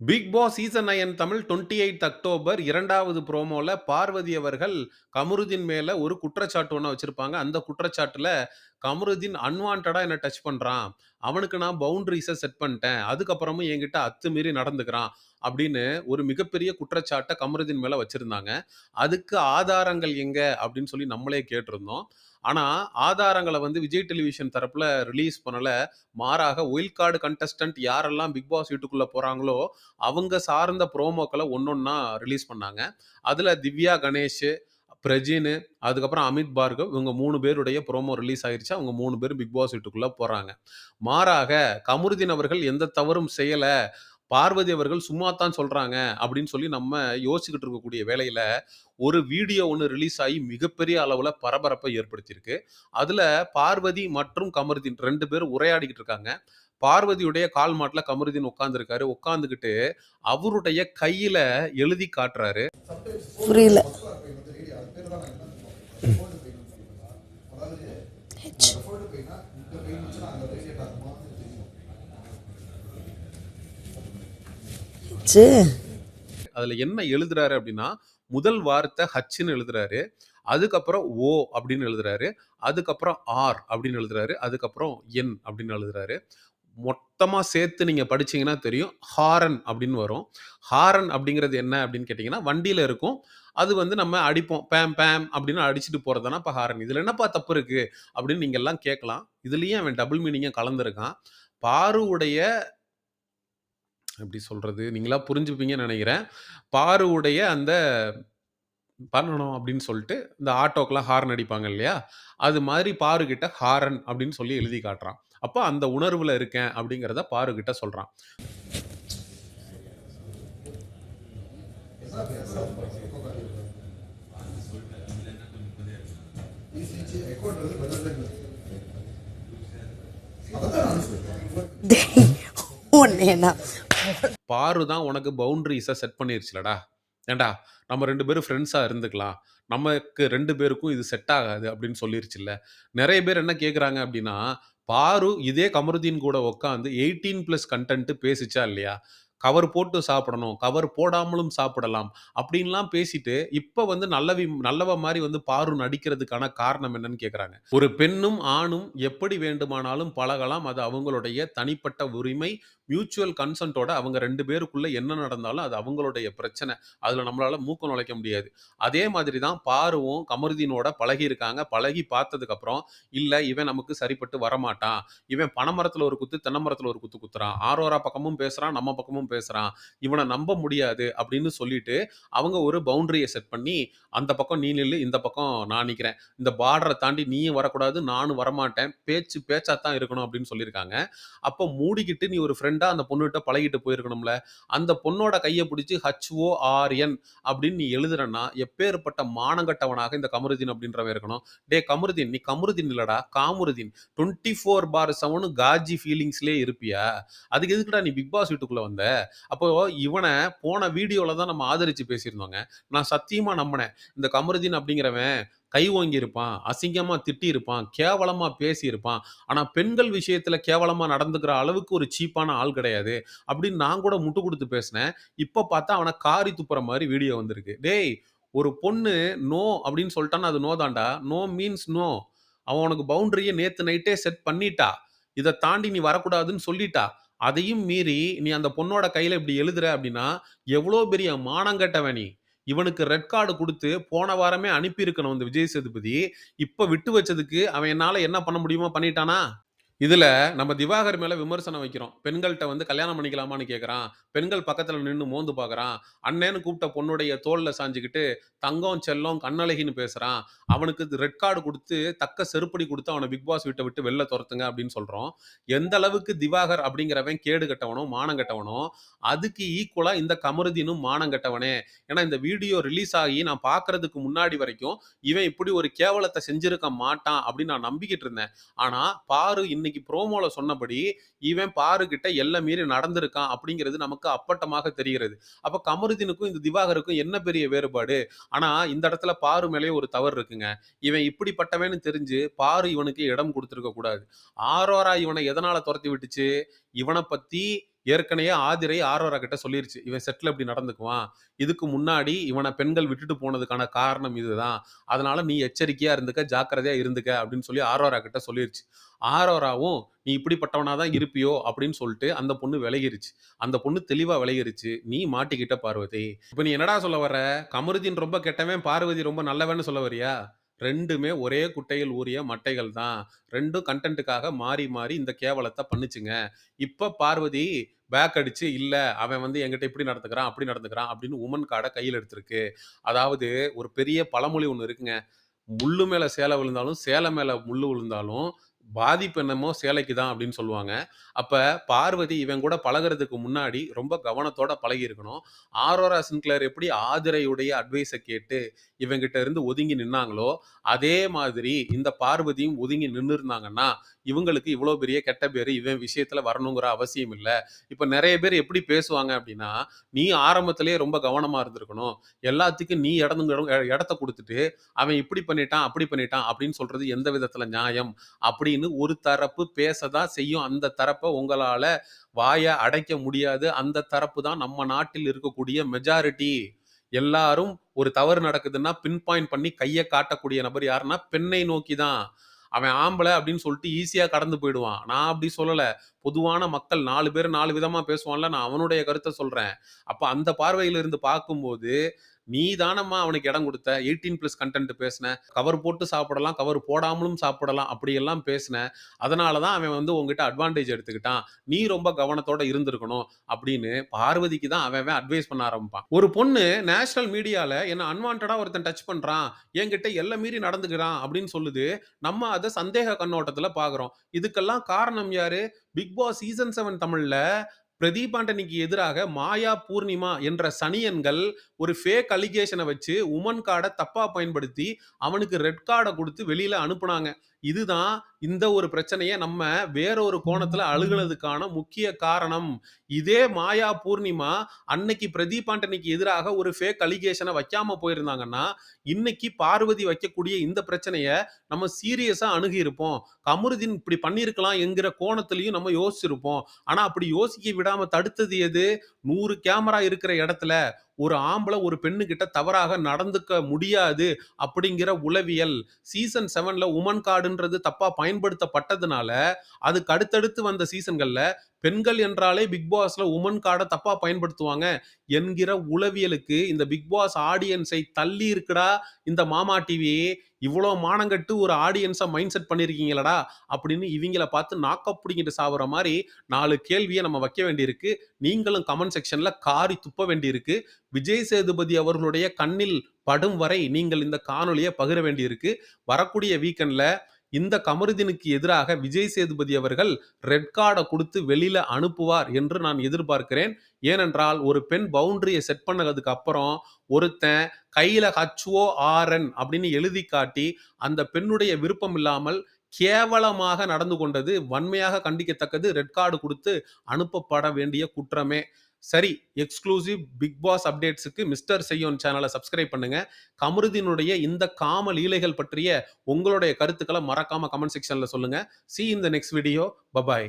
Bigg Boss season nine Tamil 28 October இரண்டாவது ப்ரோமோல பார்வதி அவர்கள் கமருதீன் மேல ஒரு குற்றச்சாட்டு ஒன்று வச்சிருப்பாங்க. அந்த குற்றச்சாட்டுல கமருதீன் அன்வான்டடா என்ன டச் பண்றான். அவனுக்கு நான் பவுண்ட்ரிஸை செட் பண்ணிட்டேன். அதுக்கப்புறமும் என்கிட்ட அத்துமீறி நடந்துக்கிறான். அப்படின்னு ஒரு மிகப்பெரிய குற்றச்சாட்டை கமருதீன் மேல வச்சிருந்தாங்க. அதுக்கு ஆதாரங்கள் எங்க? அப்படின்னு சொல்லி நம்மளே கேட்டிருந்தோம். ஆனால் ஆதாரங்களை வந்து விஜய் டெலிவிஷன் தரப்பில் ரிலீஸ் பண்ணலை. மாறாக ஒயில்ட் கார்டு கண்டஸ்டன்ட் யாரெல்லாம் பிக் பாஸ் வீட்டுக்குள்ளே போகிறாங்களோ அவங்க சார்ந்த ப்ரோமோக்களை ஒன்றொன்னா ரிலீஸ் பண்ணாங்க. அதில் திவ்யா கணேஷ், பிரஜின், அதுக்கப்புறம் அமித் பார்கவ் இவங்க மூணு பேருடைய ப்ரோமோ ரிலீஸ் ஆயிடுச்சு அவங்க மூணு பேரும் பிக் பாஸ் வீட்டுக்குள்ளே போகிறாங்க மாறாக கமருதீன் அவர்கள் எந்த தவறும் செய்யலை. பார்வதி அவர்கள் சும்மா தான் சொல்றாங்க அப்படின்னு சொல்லி நம்ம யோசிச்சுக்கிட்டு இருக்கக்கூடிய வேளையில, ஒரு வீடியோ ஒண்ணு ரிலீஸ் ஆயி மிகப்பெரிய அளவுல பரபரப்பை ஏற்படுத்தியிருக்கு. அதுல பார்வதி மற்றும் கமருதீன் 2 பேரும் உரையாடிக்கிட்டு இருக்காங்க. பார்வதியுடைய கால் மாட்ல கமருதீன் உட்கார்ந்திருக்காரு. உட்கார்ந்துகிட்டு அவருடைய கையில எழுதி காட்டுறாரு. புரியல ஹச்சு அதுல என்ன எழுதுறாரு அப்படின்னா, முதல் வார்த்தை ஹச்சுன்னு எழுதுறாரு. அதுக்கப்புறம் ஓ அப்படின்னு எழுதுறாரு. அதுக்கப்புறம் ஆர் அப்படின்னு எழுதுறாரு. அதுக்கப்புறம் என் அப்படின்னு எழுதுறாரு. மொத்தமாக சேர்த்து நீங்கள் படிச்சீங்கன்னா தெரியும். ஹாரன் அப்படின்னு வரும். ஹாரன் அப்படிங்கிறது என்ன அப்படின்னு கேட்டிங்கன்னா வண்டியில் இருக்கும். அது வந்து நம்ம அடிப்போம். பேம் பேம் அப்படின்னு அடிச்சுட்டு போறது தானே ஹாரன். இதில் என்னப்பா தப்பு இருக்குது அப்படின்னு நீங்கள் எல்லாம் கேட்கலாம். இதுலேயும் அவன் டபுள் மீனிங்காக கலந்துருக்கான் பாருவுடைய எப்படி சொல்றது? நீங்களா புரிஞ்சுப்பீங்கன்னு நெனைக்கிறேன். பாருவுடைய அந்த பண்ணணும் அப்படின்னு சொல்லிட்டு, இந்த ஆட்டோக்கெல்லாம் ஹாரன் அடிப்பாங்க இல்லையா? அது மாதிரி பாரு கிட்ட ஹாரன் அப்படின்னு சொல்லி எழுதி காட்டுறான். அப்ப அந்த உணர்வுல இருக்கேன் அப்படிங்கிறத பாரு கிட்ட சொல்றான். உன்னையனா பாரு தான் உனக்கு பவுண்டரிஸை செட் பண்ணிருச்சுலடா. ஏண்டா நம்ம ரெண்டு பேரும் ஃப்ரெண்ட்ஸாக இருந்துக்கலாம். நமக்கு ரெண்டு பேருக்கும் இது செட் ஆகாது அப்படின்னு சொல்லிருச்சுல்ல. நிறைய பேர் என்ன கேட்குறாங்க அப்படின்னா, பாரு இதே கமருதீன் கூட உட்காந்து எயிட்டீன் ப்ளஸ் கன்டென்ட் பேசிச்சா இல்லையா? கவர் போட்டு சாப்பிடணும். கவர் போடாமலும் சாப்பிடலாம். அப்படின்லாம் பேசிட்டு, இப்போ வந்து நல்லவி நல்லவ மாதிரி வந்து பாரு நடிக்கிறதுக்கான காரணம் என்னன்னு கேட்குறாங்க. ஒரு பெண்ணும், ஆணும் எப்படி வேண்டுமானாலும் பழகலாம். அது அவங்களுடைய தனிப்பட்ட உரிமை. மியூச்சுவல் கன்சென்ட்டோட அவங்க ரெண்டு பேருக்குள்ளே என்ன நடந்தாலும் அது அவங்களுடைய பிரச்சனை. அதில் நம்மளால் மூக்கம் நுழைக்க முடியாது. அதே மாதிரி தான் பாருவும் கமருதீனோட பழகியிருக்காங்க. பழகி பார்த்ததுக்கப்புறம், இல்லை இவன் நமக்கு சரிப்பட்டு வரமாட்டான். இவன் பனைமரத்தில் ஒரு குத்து, தென்னை ஒரு குத்து குத்துறான். ஆரோரா பக்கமும் பேசுகிறான் நம்ம பக்கமும் பேசுறான். இவனை நம்ப முடியாது அப்படின்னு சொல்லிட்டு, அவங்க ஒரு பவுண்டரிய செட் பண்ணி, அந்த பக்கம் நீ நில்லு, இந்த பக்கம் நான் நிக்கிறேன். இந்த பார்டரை தாண்டி நீயும் வரக்கூடாது, நானும் வரமாட்டேன். பேச்சு பேச்சா தான் இருக்கணும் அப்படின்னு சொல்லியிருக்காங்க. அப்போ மூடிக்கிட்டு நீ ஒரு ஃப்ரெண்டா அந்த பொண்ணுகிட்ட பழகிட்டு போயிருக்கணும்ல. அந்த பொண்ணோட கையை பிடிச்சு ஹச்ஓ ஆர்என் அப்படின்னு நீ எழுதுறன்னா, எப்பேர்ப்பட்ட மானங்கட்டவனாக இந்த கமருதீன் அப்படின்றவன் இருக்கணும். டே கமருதீன், நீ கமருதீன் இல்லடா, Kamarudheen twenty four by seven காஜி ஃபீலிங்ஸ்லேயே இருப்பியா? அதுக்கு எதுக்குடா நீ பிக் பாஸ் வீட்டுக்குள்ள வந்த? அப்போ இவன போன வீடியோவில் தான் நம்ம ஆதரிச்சு பேசியிருந்தோங்க. நான் சத்தியமா நம்புனேன். இந்த கமருதீன் அப்படிங்கிறவன் கை ஓங்கியிருப்பான், அசிங்கமா திட்டியிருப்பான், கேவலமா பேசியிருப்பான். ஆனா பெண்கள் விஷயத்துல கேவலமா நடந்துக்கிற அளவுக்கு ஒரு சீப்பான ஆள் கிடையாது. அப்படின்னு நான் கூட முட்டு கொடுத்து பேசினேன். இப்போ பார்த்தா அவனை காரி துப்புற மாதிரி வீடியோ வந்திருக்கு. டேய் ஒரு பொண்ணு நோ அப்படின்னு சொல்லிட்டான்னா அது நோ தாண்டா நோ மீன்ஸ் நோ. அவ உனக்கு பவுண்டரியை நேத்து நைட்டே செட் பண்ணிட்டா. இதை தாண்டி நீ வரக்கூடாதுன்னு சொல்லிட்டா. அதையும் மீறி நீ அந்த பொண்ணோட கையில இப்படி எழுதுற அப்படின்னா, எவ்வளோ பெரிய மானங்கெட்டவன் நீ. இவனுக்கு ரெட் கார்டு கொடுத்து போன வாரமே அனுப்பியிருக்கணும் இந்த விஜய் சேதுபதி. இப்ப விட்டு வச்சதுக்கு அவன் என்னால என்ன பண்ண முடியுமோ பண்ணிட்டானா? இதுல நம்ம திவாகர் மேல விமர்சனம் வைக்கிறோம். பெண்கள்கிட்ட வந்து கல்யாணம் பண்ணிக்கலாமான்னு கேட்கறான். பெண்கள் பக்கத்துல நின்று மோந்து பார்க்குறான். அண்ணேன்னு கூப்பிட்ட பொண்ணுடைய தோள்ல சாஞ்சிக்கிட்டு தங்கம், செல்லம், கண்ணழகின்னு பேசுறான். அவனுக்கு ரெட் கார்டு கொடுத்து தக்க செருப்படி கொடுத்து அவனை பிக் பாஸ் வீட்டை விட்டு வெளில துரத்துங்க அப்படின்னு சொல்றோம். எந்த அளவுக்கு திவாகர் அப்படிங்கிறவன் கேடு கட்டவனோ மானம் கட்டவனோ அதுக்கு ஈக்குவலா இந்த கமருதீனும் மானம் கட்டவனே ஏன்னா இந்த வீடியோ ரிலீஸ் ஆகி நான் பார்க்கறதுக்கு முன்னாடி வரைக்கும், இவன் இப்படி ஒரு கேவலத்தை செஞ்சிருக்க மாட்டான் அப்படின்னு நான் நம்பிக்கிட்டு இருந்தேன். ஆனா பாரு இன்னைக்கு ப்ரோமோல சொன்னபடி, இவன் பாரு எல்லாம் மீறி நடந்திருக்கான் அப்படிங்கிறது நமக்கு அப்பட்டமாக தெரிகிறது. அப்ப கமருதீனுக்கும் இந்த திவாகருக்கும் என்ன பெரிய வேறுபாடு? ஆனா இந்த இடத்துல பாரு மேலேயே ஒரு தவறு இருக்குங்க. இவன் இப்படிப்பட்டவன்னு தெரிஞ்சு பாரு இவனுக்கு இடம் கொடுத்துருக்க கூடாது. ஆரோரா இவனை எதனால துரத்தி விட்டுச்சு? இவனை பத்தி ஏற்கனவே ஆதிரை ஆரோரா கிட்ட சொல்லிருச்சு. இவன் செட்டில் இப்படி நடந்துக்குவான். இதுக்கு முன்னாடி இவனை பெண்கள் விட்டுட்டு போனதுக்கான காரணம் இதுதான். அதனால நீ எச்சரிக்கையா இருந்துக்க, ஜாக்கிரதையா இருந்துக்க அப்படின்னு சொல்லி ஆரோரா கிட்ட சொல்லிருச்சு. ஆரோராவும் நீ இப்படிப்பட்டவனா தான் இருப்பியோ அப்படின்னு சொல்லிட்டு அந்த பொண்ணு விலகிருச்சு. அந்த பொண்ணு தெளிவா விலகிருச்சு. நீ மாட்டிக்கிட்ட பார்வதி. இப்ப நீ என்னடா சொல்ல வர கமருதீன் ரொம்ப கெட்டவன், பார்வதி ரொம்ப நல்லவன்னு சொல்ல வர்றியா? ரெண்டுமே ஒரே குட்டையில் ஊறிய மட்டைகள் தான். ரெண்டும் கண்டென்ட்டுக்காக மாறி, மாறி இந்த கேவலத்தை பண்ணுச்சுங்க. இப்போ பார்வதி பேக் அடிச்சு, இல்லை அவன் வந்து எங்கிட்ட இப்படி நடந்துக்கிறான், அப்படி நடந்துக்கிறான் அப்படின்னு உமன் கார்டை கையில் எடுத்திருக்கு. அதாவது ஒரு பெரிய பழமொழி ஒன்று இருக்குங்க. முள்ளு மேலே சேலை விழுந்தாலும், சேலை மேலே முள்ளு விழுந்தாலும், பாதிப்பு என்னமோ சேலைக்கு தான் அப்படின்னு சொல்லுவாங்க. அப்போ பார்வதி இவன் கூட பழகுறதுக்கு முன்னாடி ரொம்ப கவனத்தோட பழகியிருக்கணும். ஆரோரா சின்க்ளர் எப்படி ஆதிரையுடைய அட்வைஸை கேட்டு இவங்கிட்ட இருந்து ஒதுங்கி நின்னாங்களோ, அதே மாதிரி இந்த பார்வதியும் ஒதுங்கி நின்னுருந்தாங்கன்னா, இவங்களுக்கு இவ்வளோ பெரிய கெட்ட பேர் இவன் விஷயத்தில் வரணுங்கிற அவசியம் இல்லை இப்போ நிறைய பேர் எப்படி பேசுவாங்க அப்படின்னா, நீ ஆரம்பத்திலேயே ரொம்ப கவனமாக இருந்திருக்கணும். எல்லாத்துக்கும் நீ இடம் இடத்த கொடுத்துட்டு அவன் இப்படி பண்ணிட்டான், அப்படி பண்ணிட்டான் அப்படின்னு சொல்றது எந்த விதத்தில் நியாயம்? அப்படின்னு ஒரு தரப்பு பேச தான் செய்யும். அந்த தரப்பை உங்களால வாய அடைக்க முடியாது. அந்த தரப்பு தான் நம்ம நாட்டில் இருக்கக்கூடிய மெஜாரிட்டி. எல்லாரும் ஒரு தவறு நடக்குதுன்னா, பின் பாயிண்ட் பண்ணி கையை காட்டக்கூடிய நபர் யாருன்னா, பெண்ணை நோக்கி தான். அவன் ஆம்பளை அப்படின்னு சொல்லிட்டு ஈஸியா கடந்து போயிடுவான். நான் அப்படி சொல்லல. பொதுவான மக்கள் நாலு பேர் நாலு விதமா பேசுவான்ல, நான் அவனுடைய கருத்தை சொல்றேன். அப்ப அந்த பார்வையிலிருந்து பார்க்கும்போது, நீ தானம்மா அவனுக்கு இடம் கொடுத்த எயிட்டீன் ப்ளஸ் கண்டென்ட் பேசின. கவர் போட்டு சாப்பிடலாம், கவர் போடாமலும் சாப்பிடலாம். அப்படியெல்லாம் பேசின. அதனால தான் அவன் வந்து உன்கிட்ட அட்வான்டேஜ் எடுத்துக்கிட்டான். நீ ரொம்ப கவனத்தோட இருந்திருக்கணும் அப்படின்னு பார்வதிக்கு தான் அவன் அவன் அட்வைஸ் பண்ண ஆரம்பிப்பான். ஒரு பொண்ணு நேஷனல் மீடியாவில் என்ன அன்வான்டாக ஒருத்தன் டச் பண்ணுறான் என்கிட்ட எல்லாம் மீறி நடந்துக்கிறான் அப்படின்னு சொல்லுது. நம்ம அதை சந்தேக கண்ணோட்டத்தில் பார்க்குறோம் இதுக்கெல்லாம் காரணம் யாரு? பிக் பாஸ் சீசன் செவன் தமிழ்ல பிரதீப் ஆண்டனிக்கு எதிராக மாயா, பூர்ணிமா என்ற சனியன்கள் ஒரு ஃபேக் அலிகேஷனை வச்சு உமன் கார்டை தப்பா பயன்படுத்தி, அவனுக்கு ரெட் கார்டை கொடுத்து வெளியில அனுப்புனாங்க. இதுதான் இந்த ஒரு பிரச்சனைய நம்ம வேற ஒரு கோணத்துல அணுகுனதுக்கான முக்கிய காரணம். இதே மாயா, பூர்ணிமா அன்னைக்கு பிரதீப் ஆண்டனிக்கு எதிராக ஒரு ஃபேக் அலிகேஷன வைக்காம போயிருந்தாங்கன்னா, இன்னைக்கு பார்வதி வைக்கக்கூடிய இந்த பிரச்சனைய நம்ம சீரியஸா அணுகியிருப்போம். கமருதீன் இப்படி பண்ணியிருக்கலாம் என்கிற கோணத்திலயும் நம்ம யோசிச்சிருப்போம். ஆனா அப்படி யோசிக்க விடாம தடுத்தது எது? 100 கேமரா இருக்கிற இடத்துல ஒரு ஆம்பளை ஒரு பெண்ணுகிட்ட தவறாக நடந்துக்க முடியாது அப்படிங்கிற உளவியல். சீசன் செவனில் உமன் கார்டுன்றது தப்பாக பயன்படுத்தப்பட்டதுனால, அதுக்கு அடுத்தடுத்து வந்த சீசன்களில் பெண்கள் என்றாலே பிக் பாஸ்ல உமன் கார்டை தப்பா பயன்படுத்துவாங்க என்கிற உளவியலுக்கு இந்த பிக் பாஸ் ஆடியன்ஸை தள்ளி இருக்குடா இந்த மாமா டிவி. இவ்வளோ மானங்கட்டு ஒரு ஆடியன்ஸை மைண்ட் செட் பண்ணியிருக்கீங்களடா அப்படின்னு இவங்கள பார்த்து நாக்க பிடிங்கிட்டு சாவுற மாதிரி நாலு கேள்வியை நம்ம வைக்க வேண்டியிருக்கு. நீங்களும் கமெண்ட் செக்ஷன்ல காரி துப்ப வேண்டியிருக்கு. விஜய் சேதுபதி அவர்களுடைய கண்ணில் படும் வரை நீங்கள் இந்த காணொலியை பகிர வேண்டியிருக்கு. வரக்கூடிய வீக்கெண்ட்ல இந்த கமருதீனுக்கு எதிராக விஜய் சேதுபதி அவர்கள் ரெட் கார்டை கொடுத்து வெளியில அனுப்புவார் என்று நான் எதிர்பார்க்கிறேன். ஏனென்றால் ஒரு பெண் பவுண்டரியை செட் பண்ணதுக்கு அப்புறம் ஒருத்தன் கையில ஹச்ஓ ஆர்என் அப்படின்னு எழுதி காட்டி, அந்த பெண்ணுடைய விருப்பம் இல்லாமல் கேவலமாக நடந்து கொண்டது வன்மையாக கண்டிக்கத்தக்கது. ரெட் கார்டு கொடுத்து அனுப்பப்பட வேண்டிய குற்றமே. சரி, எக்ஸ்க்ளூசிவ் பிக் பாஸ் அப்டேட்ஸுக்கு மிஸ்டர் செய்யோன் சேனலை சப்ஸ்கிரைப் பண்ணுங்க. கமருதினுடைய இந்த காம லீலைகள் பற்றிய உங்களுடைய கருத்துக்களை மறக்காம கமெண்ட் செக்ஷன்ல சொல்லுங்க. See in the next video. Bye bye.